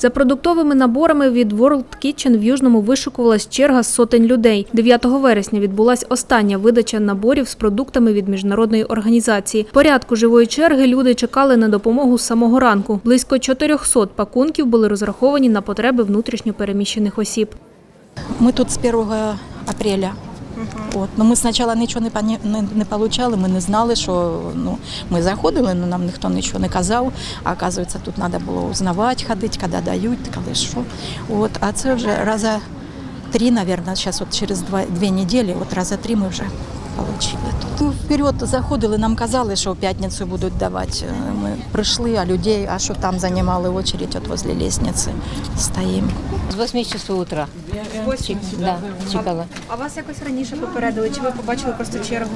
За продуктовими наборами від World Kitchen в Южному вишукувалась черга з сотень людей. 9 вересня відбулась остання видача наборів з продуктами від міжнародної організації. Порядку живої черги люди чекали на допомогу з самого ранку. Близько 400 пакунків були розраховані на потреби внутрішньо переміщених осіб. Мы тут з 1 апреля. От. Ну, ми спочатку нічого не, пані- не, не получали, ми не знали, що ну, ми заходили, але нам ніхто нічого не казав. А оказується, тут треба було узнавати, ходити, коли дають, коли що. От. А це вже раза три, мабуть, зараз от через два, дві неділі, от раза три ми вже. Ну, Вперед заходили, нам казали, що в п'ятницю будуть давати. Ми прийшли, а людей, а що там займали очередь от возле лестниці, стоїмо. З 8 часу утра. Да, чекала. А вас якось раніше попередили? Чи ви побачили просто чергу?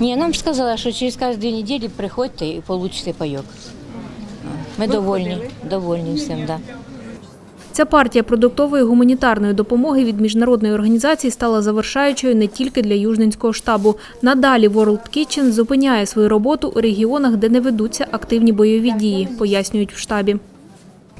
Ні, нам сказали, що через кожні дві неділі приходьте і получите пайок. Ми довольні, довольні всім, да. Ця партія продуктової гуманітарної допомоги від міжнародної організації стала завершаючою не тільки для Южненського штабу. Надалі World Kitchen зупиняє свою роботу у регіонах, де не ведуться активні бойові дії, пояснюють в штабі.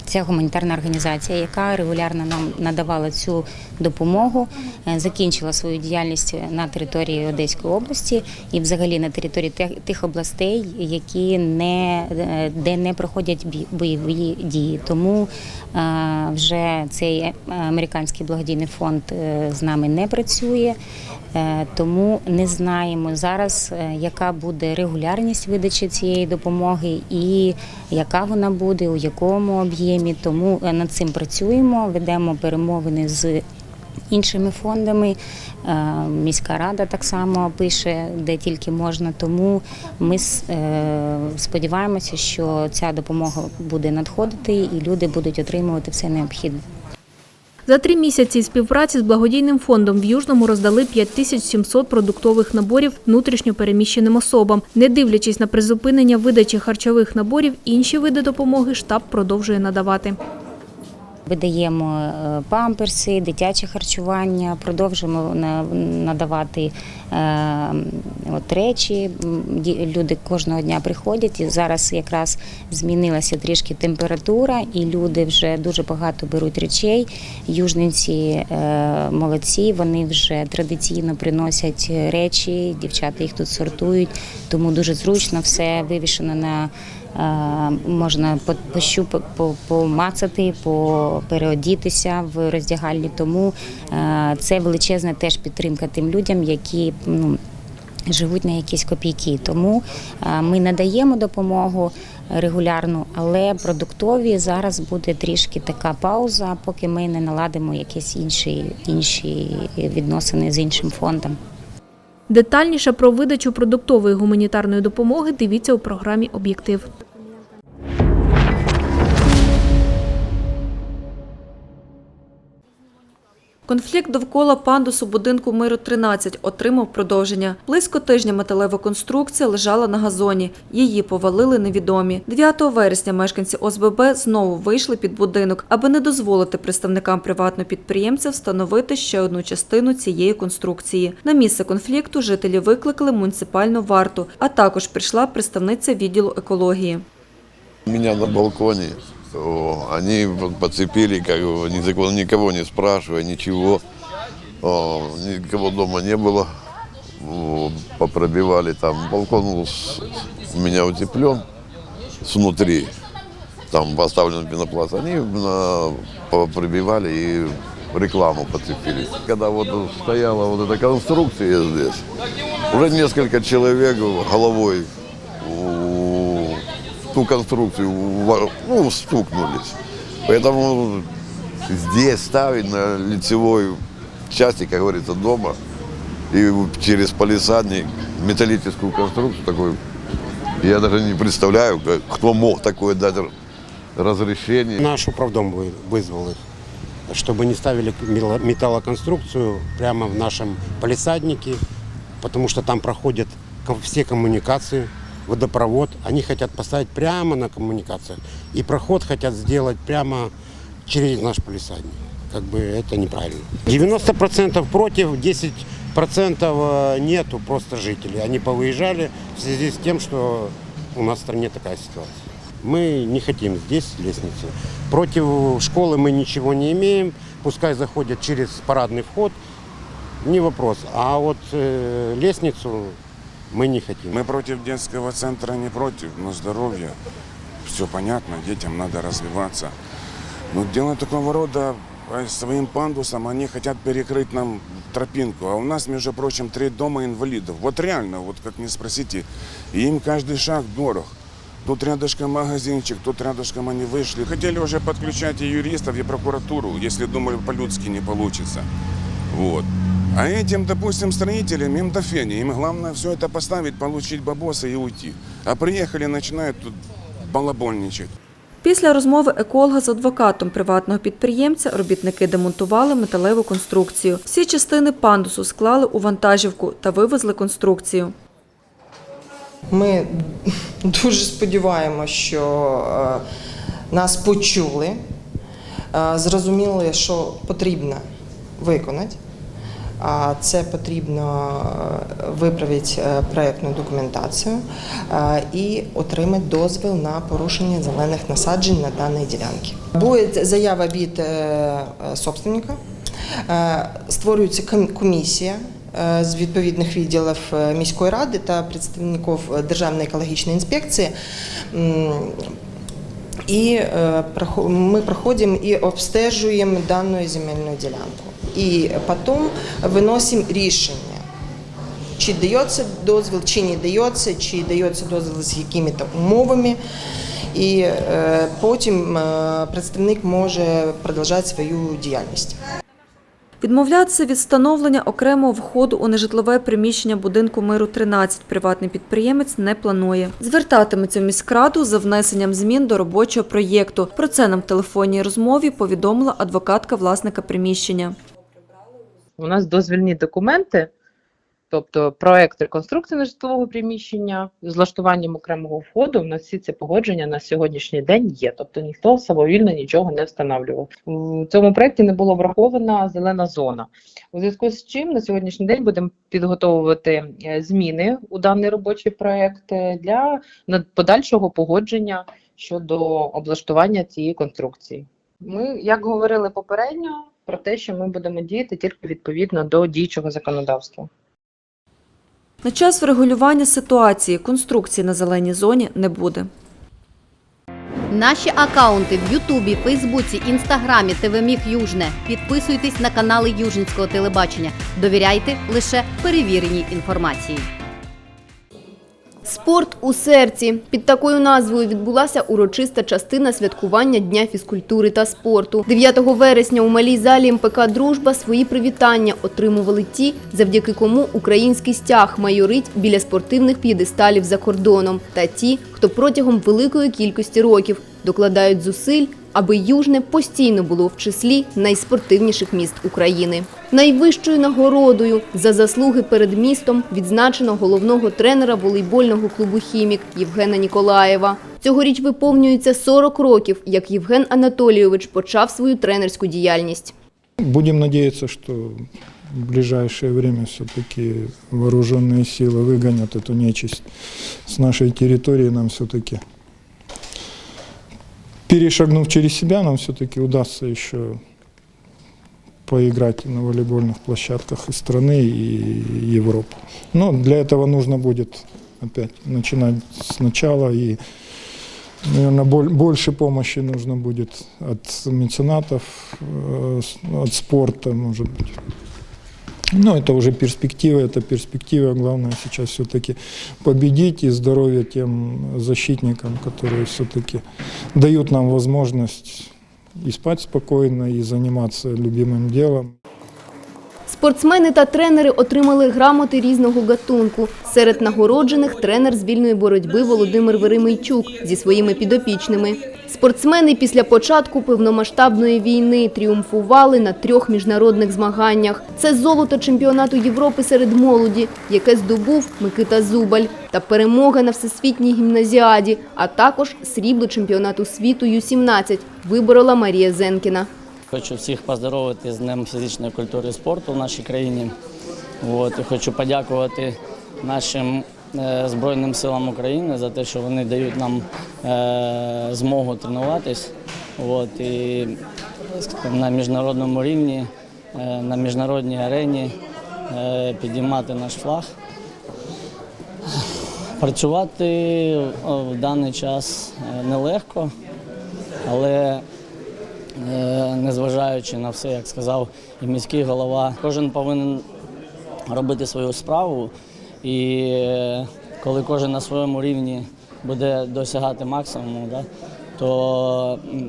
Це гуманітарна організація, яка регулярно нам надавала цю допомогу, е, закінчила свою діяльність на території Одеської області і, взагалі, на території тих- областей, які не е, де не проходять бойові дії. Тому е, вже цей американський благодійний фонд з нами не працює. Тому не знаємо зараз, яка буде регулярність видачі цієї допомоги і яка вона буде, у якому об'ємі. Тому е, над цим працюємо, ведемо перемовини з іншими фондами. Е, Міська рада так само пише, де тільки можна. Тому ми е, сподіваємося, що ця допомога буде надходити і люди будуть отримувати все необхідне. За три місяці співпраці з благодійним фондом в Южному роздали 5700 продуктових наборів внутрішньо переміщеним особам. Не дивлячись на призупинення видачі харчових наборів, інші види допомоги штаб продовжує надавати. Видаємо е, памперси, дитяче харчування, продовжуємо надавати е, от речі. Люди кожного дня приходять. І зараз якраз змінилася трішки температура, і люди вже дуже багато беруть речей. Южниці е, молодці, вони вже традиційно приносять речі, дівчата їх тут сортують, тому дуже зручно все вивішено на Можна по- пощупати, по- помацати, переодітися в роздягальні. Тому е, це величезна теж підтримка тим людям, які ну, живуть на якісь копійки. Тому е, ми надаємо допомогу регулярну, але продуктові зараз буде трішки така пауза, поки ми не наладимо якісь інші, інші відносини з іншим фондом. Детальніше про видачу продуктової гуманітарної допомоги дивіться у програмі Об'єктив. Конфлікт довкола пандусу будинку миру 13 отримав продовження. Близько тижня металева конструкція лежала на газоні. Її повалили невідомі. 9 вересня мешканці ОСББ знову вийшли під будинок, аби не дозволити представникам приватного підприємця встановити ще одну частину цієї конструкції. На місце конфлікту жителі викликали муніципальну варту, а також прийшла представниця відділу екології. У меня на балконе. Они подцепили, как бы, ни- никого не спрашивая, ничего. О, никого дома не было. О, попробивали там. Балкон у меня утеплен снутри. Там поставлен пенопласт. Они на- попробивали и рекламу подцепили. Когда вот стояла вот эта конструкция здесь, уже несколько человек головой ту конструкцию ну, стукнулись. Поэтому здесь ставить на лицевой части, как говорится, дома и через палисадник металлическую конструкцию такой, я даже не представляю, кто мог такое дать разрешение. Наш управдом вы- вызвал их, чтобы не ставили металлоконструкцию прямо в нашем палисаднике, потому что там проходят все коммуникации, водопровод. Они хотят поставить прямо на коммуникациях. И проход хотят сделать прямо через наш палисадник. Как бы это неправильно. 90% против, 10% э, нету просто жителей. Они повыезжали в связи с тем, что у нас в стране такая ситуация. Мы не хотим здесь лестницу. Против школы мы ничего не имеем. Пускай заходят через парадный вход, не вопрос. А вот э, лестницу мы не хотим. Мы против детского центра не против, но здоровье. Все понятно, детям надо развиваться. Но дело такого рода, а своим пандусом они хотят перекрыть нам тропинку. А у нас, между прочим, три дома инвалидов. Вот реально, вот как не спросите, и им каждый шаг дорог. Тут рядышком магазинчик, тут рядышком они вышли. Хотели уже подключать и юристов, и прокуратуру, если думали, по-людски не получится. Вот. А этим, допустим, строителям, им до фени. Им главное все это поставить, получить бабосы и уйти. А приехали, начинают тут балабольничать. Після розмови еколога з адвокатом приватного підприємця робітники демонтували металеву конструкцію. Всі частини пандусу склали у вантажівку та вивезли конструкцію. Ми дуже сподіваємося, що е, нас почули, е, зрозуміли, що потрібно виконати. А це потрібно е, виправити е, проєктну документацію е, і отримати дозвіл на порушення зелених насаджень на даній ділянці. Буде заява від собственника, створюється ком- комісія з відповідних відділів міської ради та представників Державної екологічної інспекції. І ми проходимо і обстежуємо дану земельну ділянку. І потім виносимо рішення, чи дається дозвіл, чи не дається, чи дається дозвіл з якими-то умовами. І е, потім е, представник може продовжувати свою діяльність. Відмовлятися від встановлення окремого входу у нежитлове приміщення будинку миру 13 приватний підприємець не планує. Звертатиметься в міськраду за внесенням змін до робочого проєкту. Про це нам в телефонній розмові повідомила адвокатка власника приміщення. У нас дозвільні документи, тобто проект реконструкції нежитлового приміщення з влаштуванням окремого входу. У нас всі ці погодження на сьогоднішній день є. Тобто ніхто самовільно нічого не встановлював. У цьому проекті не було врахована зелена зона. У зв'язку з чим на сьогоднішній день будемо підготовувати е, зміни у даний робочий проект е, для подальшого погодження щодо облаштування цієї конструкції. Ми, як говорили попередньо, про те, що ми будемо діяти тільки відповідно до діючого законодавства. На час врегулювання ситуації конструкції на зеленій зоні не буде. Наші акаунти в Ютубі, Фейсбуці, Інстаграмі, ТВМіг Южне. Підписуйтесь на канали Южницького телебачення. Довіряйте лише перевіреній інформації. Спорт у серці під такою назвою відбулася урочиста частина святкування Дня фізкультури та спорту. 9 вересня у малій залі МПК Дружба свої привітання отримували ті, завдяки кому український стяг майорить біля спортивних п'єдесталів за кордоном, та ті, хто протягом великої кількості років докладають зусиль, аби Южне постійно було в числі найспортивніших міст України. Найвищою нагородою за заслуги перед містом відзначено головного тренера волейбольного клубу Хімік Євгена Ніколаєва. Цьогоріч виповнюється 40 років, як Євген Анатолійович почав свою тренерську діяльність. Будем надеяться, что в ближайшее время все-таки вооруженные силы выгонят эту нечисть с нашей территории. Нам все-таки, перешагнув через себя, нам все-таки удастся еще поиграть на волейбольных площадках и страны, и Европы. Но для этого нужно будет опять начинать сначала и Наверное, больше помощи нужно будет от меценатов, э, от спорта, может быть. Но это уже перспектива, это перспектива. Главное сейчас все-таки победить и здоровье тем защитникам, которые все-таки дают нам возможность и спать спокойно, и заниматься любимым делом. Спортсмени та тренери отримали грамоти різного гатунку. Серед нагороджених тренер з вільної боротьби Володимир Веремийчук зі своїми підопічними. Спортсмени після початку повномасштабної війни тріумфували на трьох міжнародних змаганнях. Це золото чемпіонату Європи серед молоді, яке здобув Микита Зубаль, та перемога на всесвітній гімназіаді, а також срібло чемпіонату світу Ю-17 виборола Марія Зенкіна. Хочу всіх поздоровити з Днем фізичної культури і спорту в нашій країні. От, і хочу подякувати нашим Збройним силам України за те, що вони дають нам е, змогу тренуватись. От, і на міжнародному рівні, е, на міжнародній арені е, підіймати наш флаг. Працювати в даний час е, нелегко, але е, незважаючи на все, як сказав і міський голова, кожен повинен робити свою справу. І е, коли кожен на своєму рівні буде досягати максимуму, да, то е,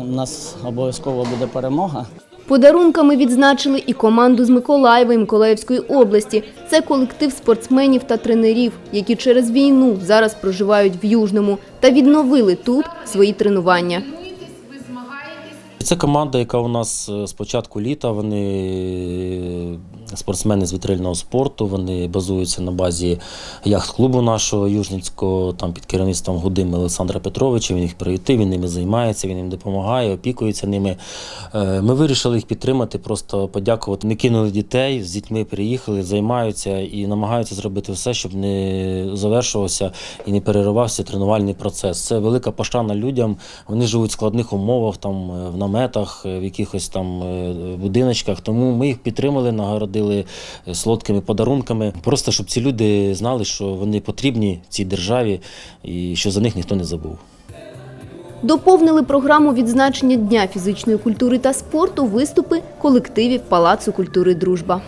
у нас обов'язково буде перемога. Подарунками відзначили і команду з Миколаєва і Миколаївської області. Це колектив спортсменів та тренерів, які через війну зараз проживають в Южному та відновили тут свої тренування. Це команда, яка у нас е, з початку літа. Вони е, спортсмени з вітрильного спорту. Вони базуються на базі яхт-клубу нашого Южницького, там під керівництвом Гудим Олександра Петровича. Він їх приютив, він ними займається, він їм допомагає, опікується ними. Е, Ми вирішили їх підтримати, просто подякувати. Не кинули дітей, з дітьми приїхали, займаються і намагаються зробити все, щоб не завершувався і не переривався тренувальний процес. Це велика пошана людям. Вони живуть в складних умовах, там е, в наметах, е, в якихось там будиночках. Тому ми їх підтримали, нагородили е, солодкими подарунками. Просто щоб ці люди знали, що вони потрібні цій державі і що за них ніхто не забув. Доповнили програму відзначення Дня фізичної культури та спорту виступи колективів Палацу культури Дружба.